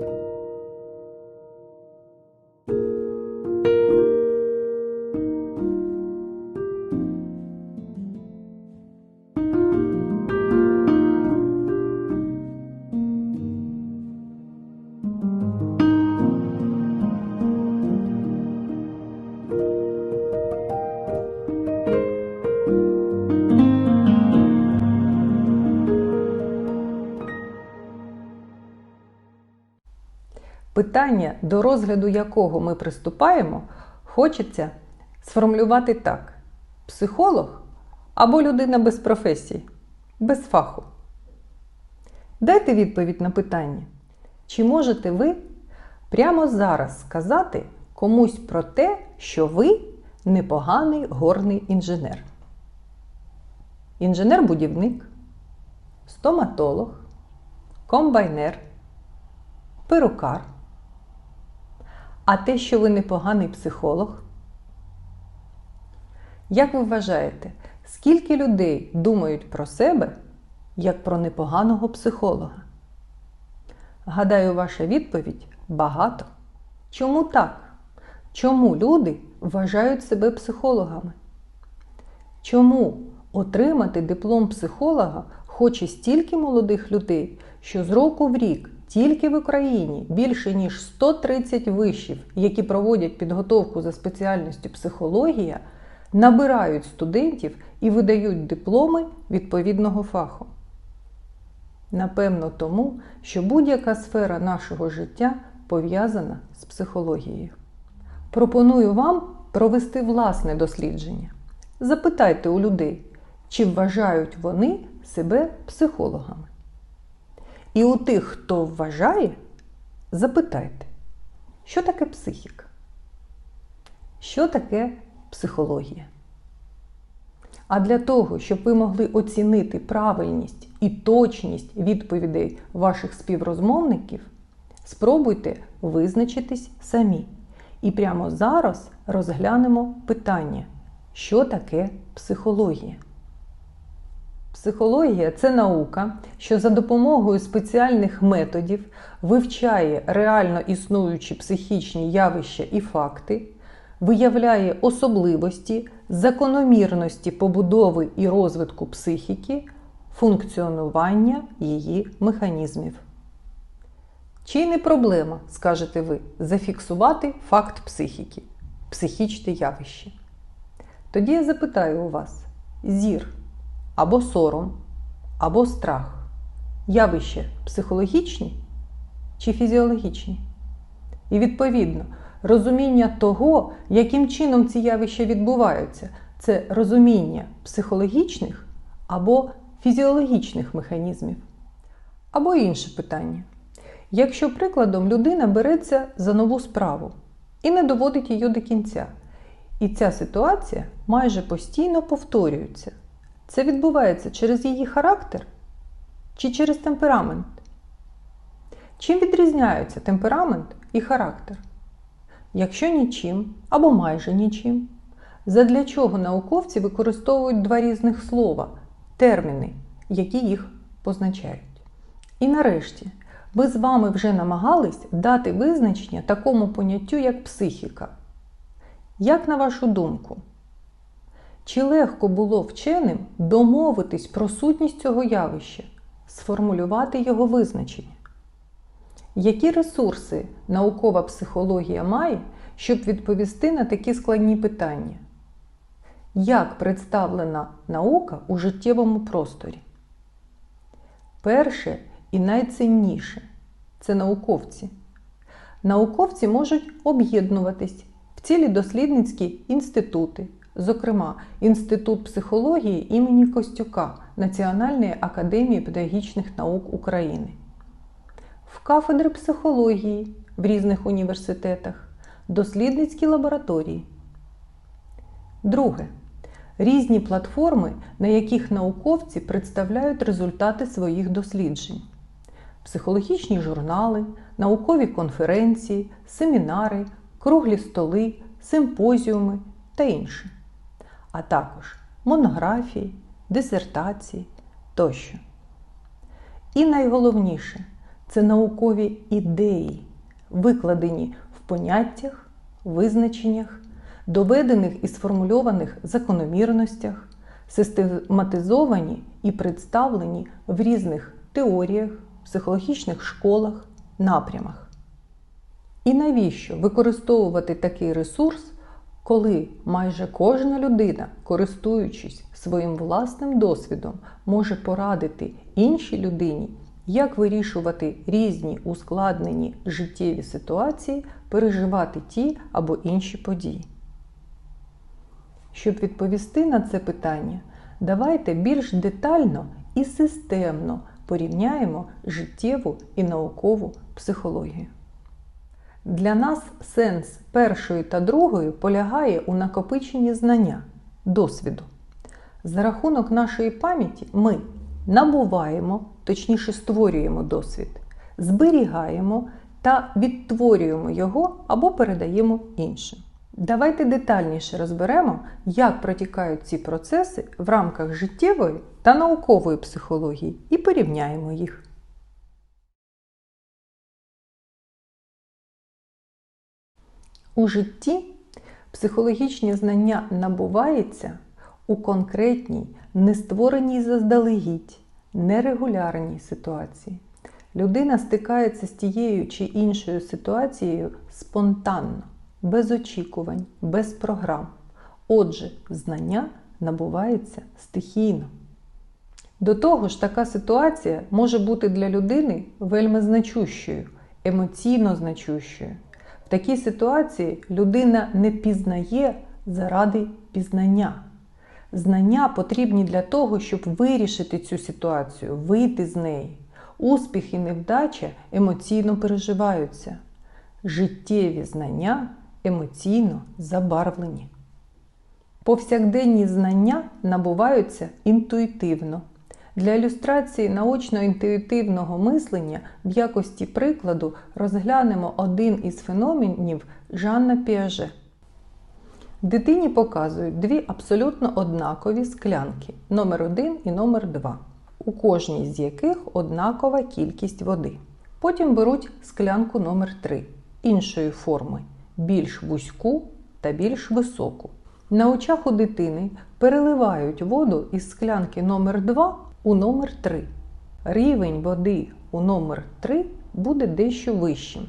you. Питання, до розгляду якого ми приступаємо, хочеться сформулювати так: психолог або людина без професії, без фаху. Дайте відповідь на питання, чи можете ви прямо зараз сказати комусь про те, що ви непоганий горний інженер? Інженер-будівник, стоматолог, комбайнер, перукар. А те, що ви непоганий психолог? Як ви вважаєте, скільки людей думають про себе як про непоганого психолога? Гадаю, ваша відповідь багато. Чому так? Чому люди вважають себе психологами? Чому отримати диплом психолога хоче стільки молодих людей, що з року в рік тільки в Україні більше ніж 130 вишів, які проводять підготовку за спеціальністю психологія, набирають студентів і видають дипломи відповідного фаху. Напевно, тому, що будь-яка сфера нашого життя пов'язана з психологією. Пропоную вам провести власне дослідження. Запитайте у людей, чи вважають вони себе психологами. І у тих, хто вважає, запитайте, що таке психіка? Що таке психологія? А для того, щоб ви могли оцінити правильність і точність відповідей ваших співрозмовників, спробуйте визначитись самі. І прямо зараз розглянемо питання, що таке психологія. Психологія це наука, що за допомогою спеціальних методів вивчає реально існуючі психічні явища і факти, виявляє особливості, закономірності побудови і розвитку психіки, функціонування її механізмів. Чи не проблема, скажете ви, зафіксувати факт психіки, психічне явище? Тоді я запитаю у вас: зір або сором, або страх явище психологічні чи фізіологічні? І відповідно, розуміння того, яким чином ці явища відбуваються, це розуміння психологічних або фізіологічних механізмів. Або інше питання. Якщо прикладом людина береться за нову справу і не доводить її до кінця, і ця ситуація майже постійно повторюється, це відбувається через її характер чи через темперамент? Чим відрізняються темперамент і характер? Якщо нічим або майже нічим, задля чого науковці використовують два різних слова, терміни, які їх позначають. І нарешті, ми з вами вже намагались дати визначення такому поняттю, як психіка. Як на вашу думку, чи легко було вченим домовитись про сутність цього явища, сформулювати його визначення? Які ресурси наукова психологія має, щоб відповісти на такі складні питання? Як представлена наука у життєвому просторі? Перше і найцінніше це науковці. Науковці можуть об'єднуватись в цілі дослідницькі інститути, зокрема Інститут психології імені Костюка Національної академії педагогічних наук України, в кафедри психології в різних університетах, дослідницькі лабораторії. Друге. Різні платформи, на яких науковці представляють результати своїх досліджень, психологічні журнали, наукові конференції, семінари, круглі столи, симпозіуми та інше а також монографії, дисертації тощо. І найголовніше це наукові ідеї, викладені в поняттях, визначеннях, доведених і сформульованих закономірностях, систематизовані і представлені в різних теоріях, психологічних школах, напрямах. І навіщо використовувати такий ресурс, коли майже кожна людина, користуючись своїм власним досвідом, може порадити іншій людині, як вирішувати різні ускладнені життєві ситуації, переживати ті або інші події? Щоб відповісти на це питання, давайте більш детально і системно порівняємо життєву і наукову психологію. Для нас сенс першої та другої полягає у накопиченні знання, досвіду. За рахунок нашої пам'яті ми набуваємо, точніше створюємо досвід, зберігаємо та відтворюємо його або передаємо іншим. Давайте детальніше розберемо, як протікають ці процеси в рамках життєвої та наукової психології і порівняємо їх. У житті психологічні знання набуваються у конкретній, нествореній заздалегідь, нерегулярній ситуації. Людина стикається з тією чи іншою ситуацією спонтанно, без очікувань, без програм. Отже, знання набувається стихійно. До того ж, така ситуація може бути для людини вельми значущою, емоційно значущою. В такій ситуації людина не пізнає заради пізнання. Знання потрібні для того, щоб вирішити цю ситуацію, вийти з неї. Успіх і невдача емоційно переживаються. Життєві знання емоційно забарвлені. Повсякденні знання набуваються інтуїтивно. Для ілюстрації наочно-інтуїтивного мислення в якості прикладу розглянемо один із феноменів Жанна Піаже. Дитині показують дві абсолютно однакові склянки номер 1 і номер 2 у кожній з яких однакова кількість води. Потім беруть склянку номер 3 іншої форми, більш вузьку та більш високу. На очах у дитини переливають воду із склянки номер 2 у номер 3. Рівень води у номер 3 буде дещо вищим.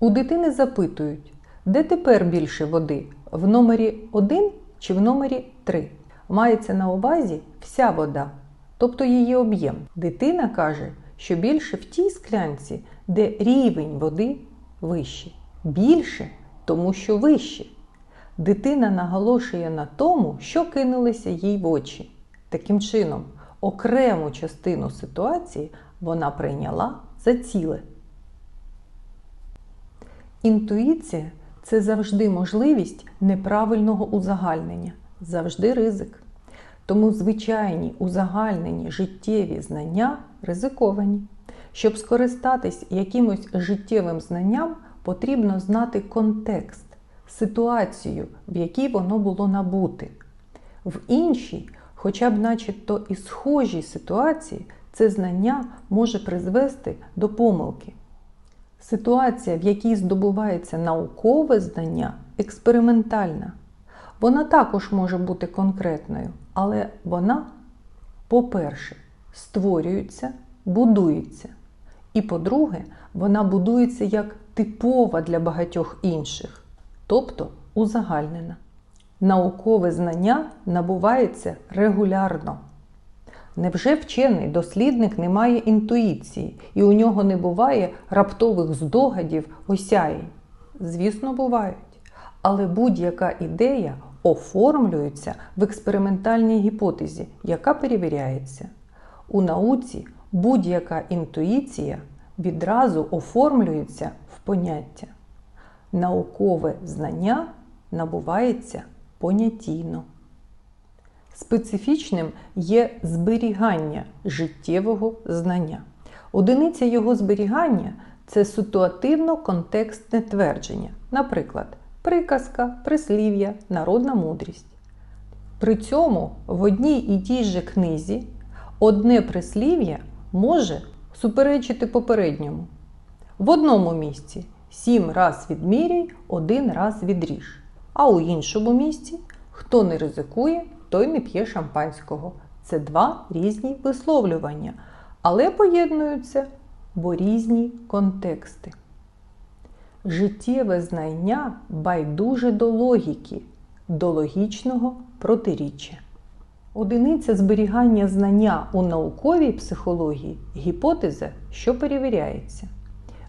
У дитини запитують, де тепер більше води? В номері 1 чи в номері 3? Мається на увазі вся вода, тобто її об'єм. Дитина каже, що більше в тій склянці, де рівень води вищий. Більше, тому що вище. Дитина наголошує на тому, що кинулося їй в очі. Таким чином, окрему частину ситуації вона прийняла за ціле. Інтуїція це завжди можливість неправильного узагальнення, завжди ризик. Тому звичайні узагальнені життєві знання ризиковані. Щоб скористатись якимось життєвим знанням, потрібно знати контекст, ситуацію, в якій воно було набуте. В іншій, хоча б начебто і схожій ситуації, це знання може призвести до помилки. Ситуація, в якій здобувається наукове знання, експериментальна. Вона також може бути конкретною, але вона, по-перше, створюється, будується. І по-друге, вона будується як типова для багатьох інших, тобто узагальнена. Наукове знання набувається регулярно. Невже вчений дослідник не має інтуїції, і у нього не буває раптових здогадів осяєнь? Звісно, бувають. Але будь-яка ідея оформлюється в експериментальній гіпотезі, яка перевіряється. У науці будь-яка інтуїція відразу оформлюється в поняття. Наукове знання набувається понятійно. Специфічним є зберігання життєвого знання. Одиниця його зберігання це ситуативно-контекстне твердження, наприклад, приказка, прислів'я, народна мудрість. При цьому в одній і тій же книзі одне прислів'я може суперечити попередньому. В одному місці 7 раз відміряй, один раз відріж. А у іншому місці хто не ризикує, той не п'є шампанського. Це два різні висловлювання, але поєднуються, бо різні контексти. Життєве знання байдуже до логіки, до логічного протиріччя. Одиниця зберігання знання у науковій психології гіпотеза, що перевіряється.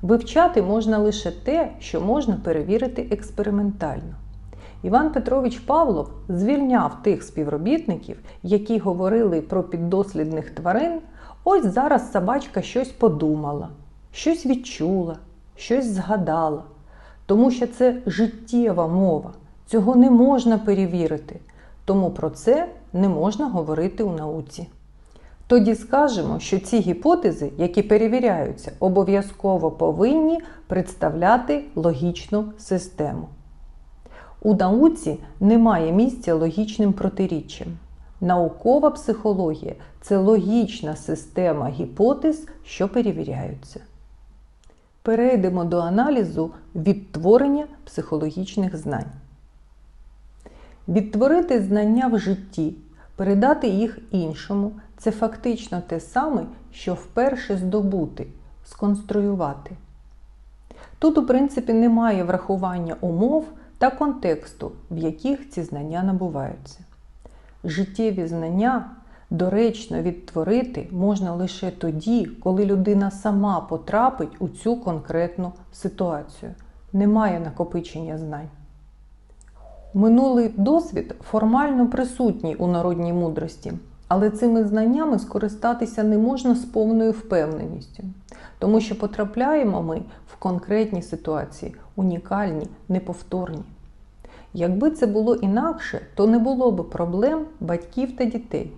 Вивчати можна лише те, що можна перевірити експериментально. Іван Петрович Павлов звільняв тих співробітників, які говорили про піддослідних тварин. Ось зараз собачка щось подумала, щось відчула, щось згадала. Тому що це життєва мова, цього не можна перевірити, тому про це не можна говорити у науці. Тоді скажемо, що ці гіпотези, які перевіряються, обов'язково повинні представляти логічну систему. У науці немає місця логічним протиріччям. Наукова психологія це логічна система гіпотез, що перевіряються. Перейдемо до аналізу відтворення психологічних знань. Відтворити знання в житті, передати їх іншому це фактично те саме, що вперше здобути, сконструювати. Тут, у принципі, немає врахування умов та контексту, в яких ці знання набуваються. Життєві знання доречно відтворити можна лише тоді, коли людина сама потрапить у цю конкретну ситуацію. Немає накопичення знань. Минулий досвід формально присутній у народній мудрості, але цими знаннями скористатися не можна з повною впевненістю, тому що потрапляємо ми в конкретні ситуації, унікальні, неповторні. Якби це було інакше, то не було б проблем батьків та дітей.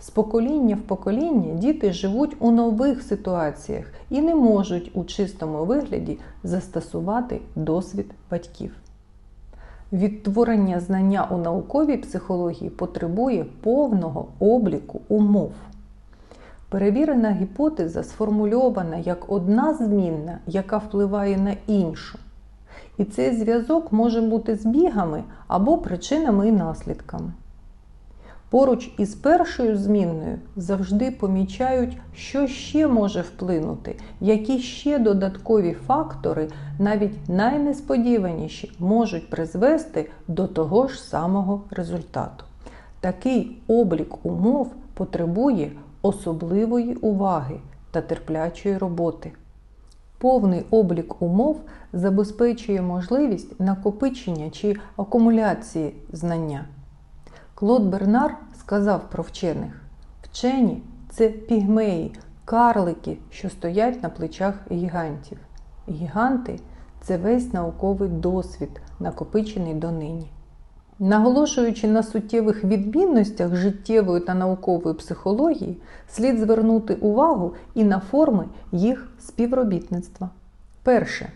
З покоління в покоління діти живуть у нових ситуаціях і не можуть у чистому вигляді застосувати досвід батьків. Відтворення знання у науковій психології потребує повного обліку умов. Перевірена гіпотеза сформульована як одна змінна, яка впливає на іншу. І цей зв'язок може бути збігами або причинами і наслідками. Поруч із першою змінною завжди помічають, що ще може вплинути, які ще додаткові фактори, навіть найнесподіваніші, можуть призвести до того ж самого результату. Такий облік умов потребує особливої уваги та терплячої роботи. Повний облік умов забезпечує можливість накопичення чи акумуляції знання. Клод Бернар сказав про вчених: вчені це пігмеї, карлики, що стоять на плечах гігантів. Гіганти це весь науковий досвід, накопичений донині. Наголошуючи на суттєвих відмінностях життєвої та наукової психології, слід звернути увагу і на форми їх співробітництва. Перше.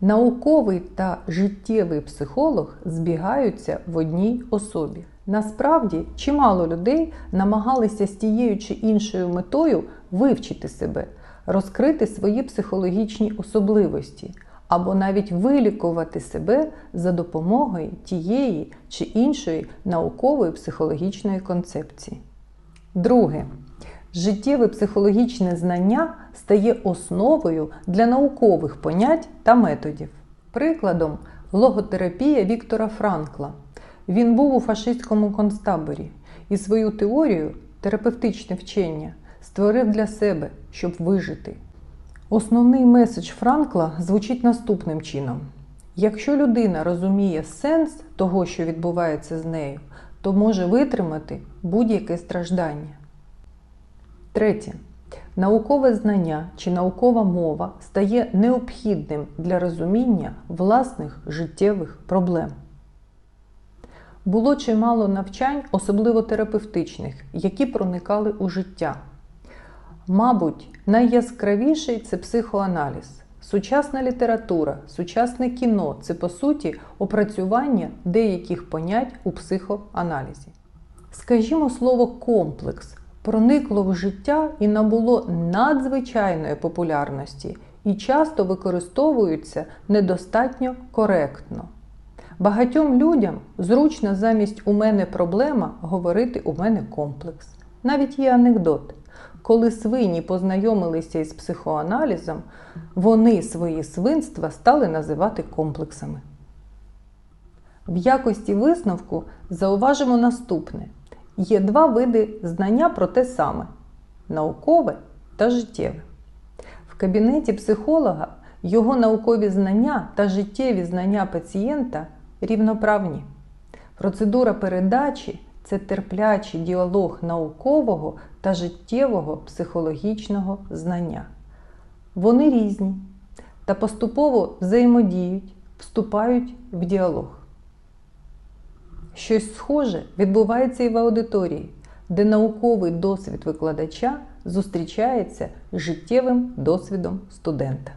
Науковий та життєвий психолог збігаються в одній особі. Насправді, чимало людей намагалися з тією чи іншою метою вивчити себе, розкрити свої психологічні особливості або навіть вилікувати себе за допомогою тієї чи іншої наукової психологічної концепції. Друге. Життєве психологічне знання стає основою для наукових понять та методів. Прикладом логотерапія Віктора Франкла. Він був у фашистському концтаборі і свою теорію, терапевтичне вчення, створив для себе, щоб вижити. Основний меседж Франкла звучить наступним чином: якщо людина розуміє сенс того, що відбувається з нею, то може витримати будь-яке страждання. Третє. Наукове знання чи наукова мова стає необхідним для розуміння власних життєвих проблем. Було чимало навчань, особливо терапевтичних, які проникали у життя. Мабуть, найяскравіший це психоаналіз. Сучасна література, сучасне кіно це по суті опрацювання деяких понять у психоаналізі. Скажімо слово комплекс проникло в життя і набуло надзвичайної популярності і часто використовуються недостатньо коректно. Багатьом людям зручно замість у мене проблема говорити у мене комплекс. Навіть є анекдот. Коли свині познайомилися із психоаналізом, вони свої свинства стали називати комплексами. В якості висновку зауважимо наступне: є два види знання про те саме наукове та життєве. В кабінеті психолога його наукові знання та життєві знання пацієнта рівноправні. Процедура передачі це терплячий діалог наукового та життєвого психологічного знання. Вони різні та поступово взаємодіють, вступають в діалог. Щось схоже відбувається і в аудиторії, де науковий досвід викладача зустрічається з життєвим досвідом студента.